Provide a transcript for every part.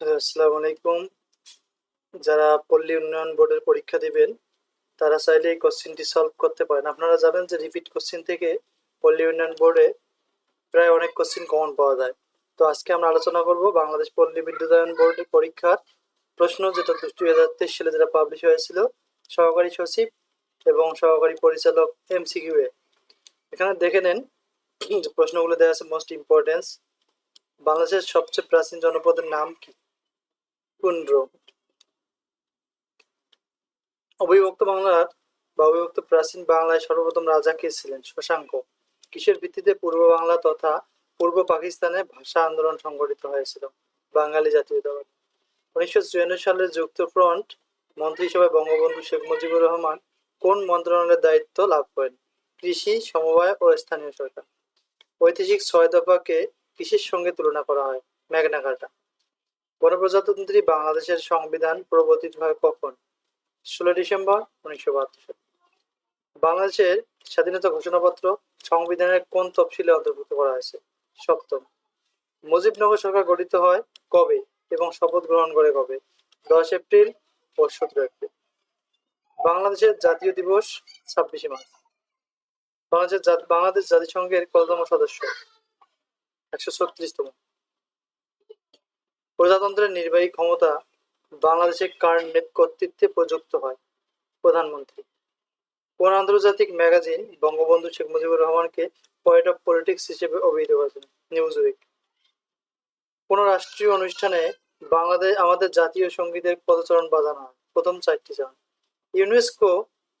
আসসালামু আলাইকুম। যারা পল্লী উন্নয়ন বোর্ডের পরীক্ষা দিবেন, তারা চাইলে এই কোশ্চেনটি সলভ করতে পারেন। আপনারা জানেন যে রিপিট কোশ্চেন থেকে পল্লী উন্নয়ন বোর্ডে প্রায় অনেক কোশ্চেন কমন পাওয়া যায়। তো আজকে আমরা আলোচনা করব বাংলাদেশ পল্লী বিদ্যুতায়ন বোর্ডের পরীক্ষার প্রশ্ন যেটা দুই হাজার তেইশ সালে যেটা পাবলিশ হয়েছিল, সহকারী সচিব এবং সহকারী পরিচালক এমসিকিউ এ। এখানে দেখে নেন প্রশ্নগুলো দেওয়া আছে মোস্ট ইম্পর্টেন্স বাংলাদেশের সবচেয়ে প্রাচীন জনপদের নাম কি? কুন্দ্র অবিভক্ত বাংলার বা অবিভক্ত প্রাচীন বাংলায় সর্বপ্রথম রাজা কে ছিলেন? শশাঙ্ক। কিসের ভিত্তিতে পূর্ব বাংলা তথা পূর্ব পাকিস্তানে ভাষা আন্দোলন সংগঠিত হয়েছিল? বাঙালি জাতীয়তাবাদ উনিশশো চুয়ান্ন সালে যুক্ত ফ্রন্ট মন্ত্রিসভায় বঙ্গবন্ধু শেখ মুজিবুর রহমান কোন মন্ত্রণালয়ের দায়িত্ব লাভ করেন? কৃষি, সমবায় ও স্থানীয় সরকার। ঐতিহাসিক ছয় দফাকে কৃষির সঙ্গে তুলনা করা হয়? Magna Carta. গণপ্রজাতন্ত্রী বাংলাদেশের সংবিধান প্রবর্তিত হয় কখন? ষোলো ডিসেম্বর উনিশশো বাহাত্তর বাংলাদেশের স্বাধীনতা ঘোষণাপত্র সংবিধানের কোন তফসিলে অন্তর্ভুক্ত করা হয়েছে? সপ্তম। মুজিবনগর সরকার গঠিত হয় কবে এবং শপথ গ্রহণ করে কবে? দশ এপ্রিল ও সতেরো এপ্রিল। বাংলাদেশের জাতীয় দিবস ছাব্বিশে মার্চ। বাংলাদেশের বাংলাদেশ জাতিসংঘের কততম সদস্য? একশো ছত্রিশতম। প্রজাতন্ত্রের নির্বাহী ক্ষমতা বাংলাদেশে কার কর্তৃত্বে প্রযুক্ত হয়। প্রধানমন্ত্রী। কোন আন্তর্জাতিক ম্যাগাজিন বঙ্গবন্ধু শেখ মুজিবুর রহমানকে পয়েন্ট অফ পলিটিক্স হিসেবে অভিহিত করেছেন নিউজ উইক কোন রাষ্ট্রীয় অনুষ্ঠানে বাংলাদেশ, আমাদের জাতীয় সঙ্গীতের পদচরণ বাজানো হয়। প্রথম চারটি চান। ইউনেস্কো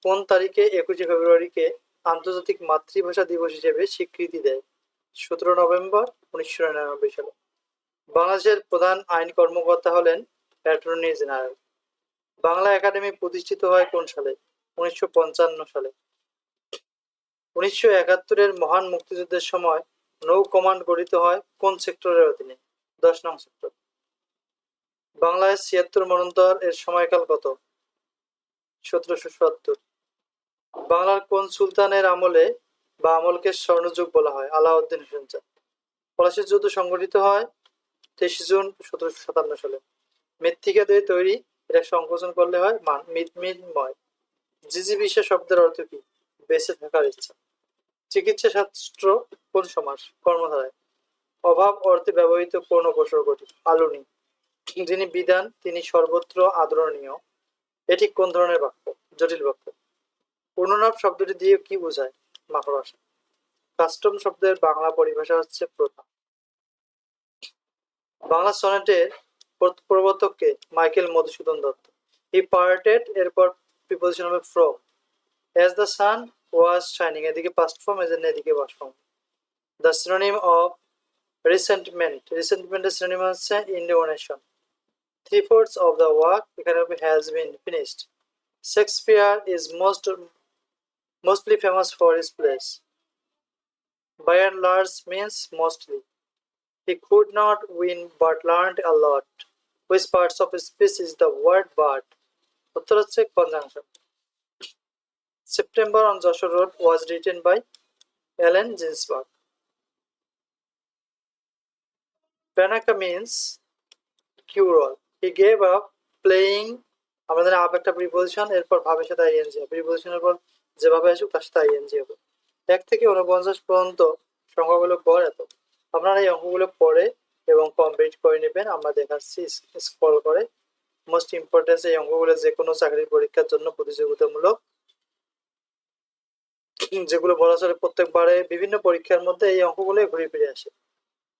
কোন তারিখে একুশে ফেব্রুয়ারিকে আন্তর্জাতিক মাতৃভাষা দিবস হিসেবে স্বীকৃতি দেয়? সতেরো নভেম্বর উনিশশো নিরানব্বই সালে। বাংলাদেশের প্রধান আইন কর্মকর্তা হলেন অ্যাটর্নি জেনারেল। বাংলা একাডেমি প্রতিষ্ঠিত হয় কোন সালে? উনিশশো পঞ্চান্ন সালে। উনিশশো একাত্তরের মহান মুক্তিযুদ্ধের সময় নৌ কমান্ড গঠিত হয় কোন সেক্টরের অধীনে? দশ নং সেক্টর। বাংলায় ছিয়াত্তর মনন্তর এর সময়কাল কত? সতেরোশো সত্তর। বাংলার কোন সুলতানের আমলে বা আমলকে স্বর্ণযুগ বলা হয়? আলাউদ্দিন হোসেন শাহ পলাশির যুদ্ধ সংগঠিত হয় তেইশে জুন সতেরোশো সাতান্ন সালে। মৃত্তিকা দিয়ে তৈরি, এটা সংকোচন করলে হয় মিদমিদময় জিজিবিষা শব্দের অর্থ কি? বেঁচে থাকার ইচ্ছা। চিকিৎসা শাস্ত্র কোন সমাস কর্মধারায়। অভাব অর্থে ব্যবহৃত কোন উপসর্গটি আলুনি যিনি বিধান, তিনি সর্বত্র আদরণীয়। এটি কোন ধরনের বাক্য? জটিল বাক্য। পূর্ণনাভ শব্দটি দিয়ে কি বোঝায়? মাকড় কাস্টম শব্দের বাংলা পরিভাষা হচ্ছে প্রথা। বাংলা সনেটের প্র- প্রবর্তককে Michael Madhusudan Dutta. He parted, এরপর প্রিপোজিশন হবে from as the sun was shining এদিকে পাস্ট ফর্ম এজ এদিকে past form the synonym of resentment রিসেন্টমেন্টের synonym হচ্ছে indignation three fourths of the work এখানে হবে has been finished Shakespeare is most mostly famous for his plays by and large means mostly. He could not win but learned a lot. Which parts of speech is the word but? September on Joshua Road was written by Allen Ginsberg. Panaka means cure all. He gave up playing আমাদের up একটা preposition এরপর ভাবের সাথে ING হবে প্রিপোজিশনের পর যেভাবে আসুক তার সাথে আইএনজি হবে এক থেকে উনপঞ্চাশ পর্যন্ত সংখ্যাগুলো গড় এত আপনারা এই অঙ্কগুলো পড়ে এবং কমপ্লিট করে নেবেন। আমরা দেখাচ্ছি স্ক্রল করে। মোস্ট ইম্পর্টেন্স এই অঙ্কগুলো যে কোনো চাকরির পরীক্ষার জন্য প্রতিযোগিতামূলক। যেগুলো বলা চলে প্রত্যেকবারে বিভিন্ন পরীক্ষার মধ্যে এই অঙ্কগুলো ঘুরে ফিরে আসে।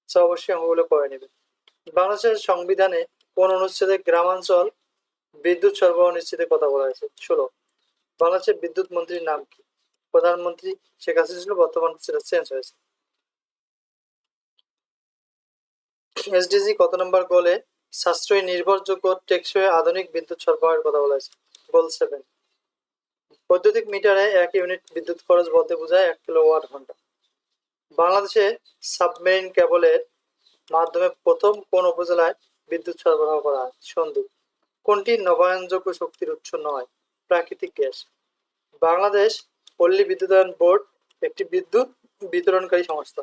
তো অবশ্যই অঙ্কগুলো করে নেবেন। বাংলাদেশের সংবিধানে কোন অনুচ্ছেদে গ্রামাঞ্চল বিদ্যুৎ সরবরাহ নিশ্চিতের কথা বলা হয়েছে? ষোলো। বাংলাদেশের বিদ্যুৎ মন্ত্রীর নাম কি? প্রধানমন্ত্রী শেখ হাসিনা ছিল, বর্তমান সেটা চেঞ্জ হয়েছে। এসডিজি কত নম্বর গোলে সাশ্রয়ী, নির্ভরযোগ্য, টেকসই, আধুনিক বিদ্যুৎ সরবরাহের কথা বলা হয়েছে। গোল সেভেন বৈদ্যুতিক মিটারে এক ইউনিট বিদ্যুৎ খরচ বলতে বোঝায় এক কিলো ওয়াট ঘণ্টা। বাংলাদেশে সাবমেরিন কেবলের মাধ্যমে প্রথম কোন উপজেলায় বিদ্যুৎ সরবরাহ করা হয়? সন্দ্বীপ কোনটি নবায়নযোগ্য শক্তির উৎস নয়? প্রাকৃতিক গ্যাস। বাংলাদেশ পল্লী বিদ্যুতায়ন বোর্ড একটি বিদ্যুৎ বিতরণকারী সংস্থা।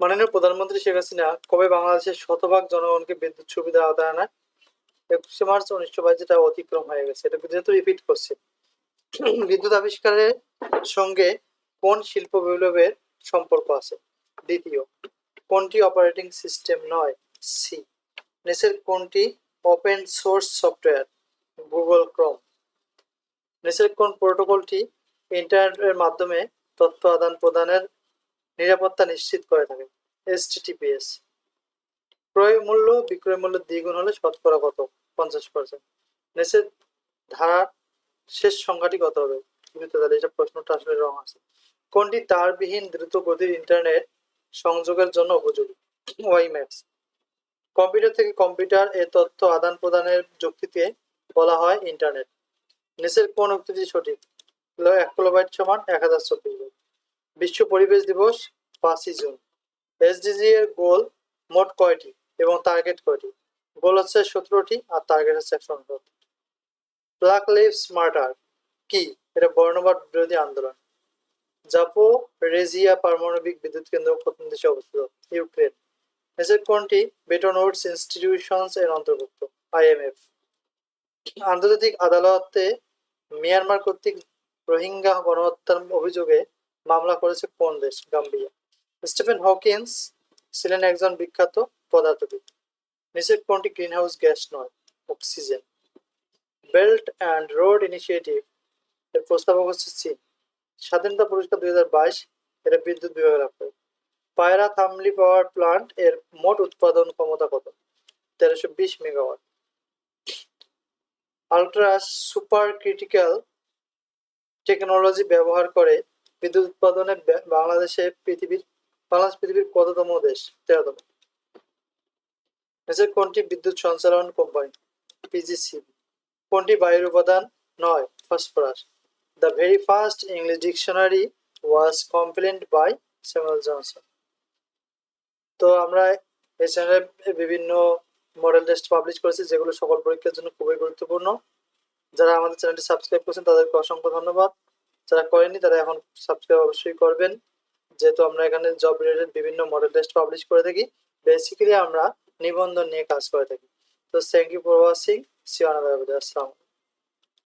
মাননীয় প্রধানমন্ত্রী শেখ হাসিনা কবে বাংলাদেশের শতভাগ জনগণকে বিদ্যুৎ সুবিধা আওতায় আনায় একুশে মার্চ উনিশশো বাইশ যেটা অতিক্রম হয়ে গেছে, এটা যেহেতু রিপিট করছে। বিদ্যুৎ আবিষ্কারের সঙ্গে কোন শিল্প বিপ্লবের সম্পর্ক আছে? দ্বিতীয়, কোনটি অপারেটিং সিস্টেম নয়? সি নেসের কোনটি open source software Google Chrome নেসের কোন প্রোটোকলটি ইন্টারনেটের মাধ্যমে তথ্য আদান প্রদানের নিরাপত্তা নিশ্চিত করে থাকে। এসটিটিপিএস ক্রয় মূল্য, বিক্রয় মূল্য দ্বিগুণ হলে শতকরা কত? পঞ্চাশ পার্সেন্ট নিচের ধারার শেষ সংখ্যাটি কত হবে? তাহলে এটা প্রশ্নটা আসলে রং আছে। কোনটি তারবিহীন দ্রুত গতির ইন্টারনেট সংযোগের জন্য উপযোগী? ওয়াইম্যাক্স কম্পিউটার থেকে কম্পিউটার এ তথ্য আদান প্রদানের যুক্তিতে বলা হয় ইন্টারনেট। নিচের কোন উক্তিটি সঠিক? এক কিলোবাইট সমান এক হাজার চব্বিশ বিশ্ব পরিবেশ দিবস পাঁচই জুন। এসডিজি এর গোল মোট কয়টি এবং টার্গেট কয়টি? গোল হচ্ছে সতেরোটি আর টার্গেট হচ্ছে একশো উনসত্তর। ব্ল্যাক লিভস মার্টার কি? এটা বর্ণবাদ বিরোধী আন্দোলন। জাপো, রেজিয়া পারমাণবিক বিদ্যুৎ কেন্দ্র প্রথম দেশে অবস্থিত, ইউক্রেন। নিচের কোনটি? বেটন উডস ইনস্টিটিউশনস এর অন্তর্ভুক্ত আইএমএফ আন্তর্জাতিক আদালতে মিয়ানমার কর্তৃক রোহিঙ্গা গণহত্যার অভিযোগে মামলা করেছে কোন দেশ গাম্বিয়া স্টিফেন হকিন্স ছিলেন একজন বিখ্যাত পদার্থবিদ। নিচের কোনটি গ্রিনহাউস গ্যাস নয়, oxygen. Belt and road initiative এর প্রস্তাবক হচ্ছে চীন। স্বাধীনতা পুরস্কার দুই হাজার বাইশ এটা বিদ্যুৎ বিভাগে লাভ করে। পায়রা থামলি পাওয়ার প্লান্ট এর মোট উৎপাদন ক্ষমতা কত? তেরোশো বিশ megawatt. Ultra super critical technology ব্যবহার করে বিদ্যুৎ উৎপাদনে বাংলাদেশে পৃথিবীর, বাংলাদেশ পৃথিবীর কততম দেশ? তেরোতম। নিচের কোনটি বিদ্যুৎ সঞ্চালন কোম্পানি? পিজিসি কোনটি বায়ুর উপাদান? নয়, phosphorus. The very first English dictionary was complaint by Samuel Johnson তো আমরা এই চ্যানেলে বিভিন্ন মডেল টেস্ট পাবলিশ করেছি, যেগুলো সকল পরীক্ষার জন্য খুবই গুরুত্বপূর্ণ। যারা আমাদের চ্যানেলটি সাবস্ক্রাইব করেছেন, তাদেরকে অসংখ্য ধন্যবাদ। যারা করেনি তারা এখন সাবস্ক্রাইব অবশ্যই করবেন। যেহেতু আমরা এখানে জব রিলেটেড বিভিন্ন মডেল টেস্ট পাবলিশ করে থাকি বেসিক্যালি আমরা নিবন্ধন নিয়ে কাজ করে থাকি। তো থ্যাংক ইউ ফর ওয়াচিং সিওয়ানা আসসালাম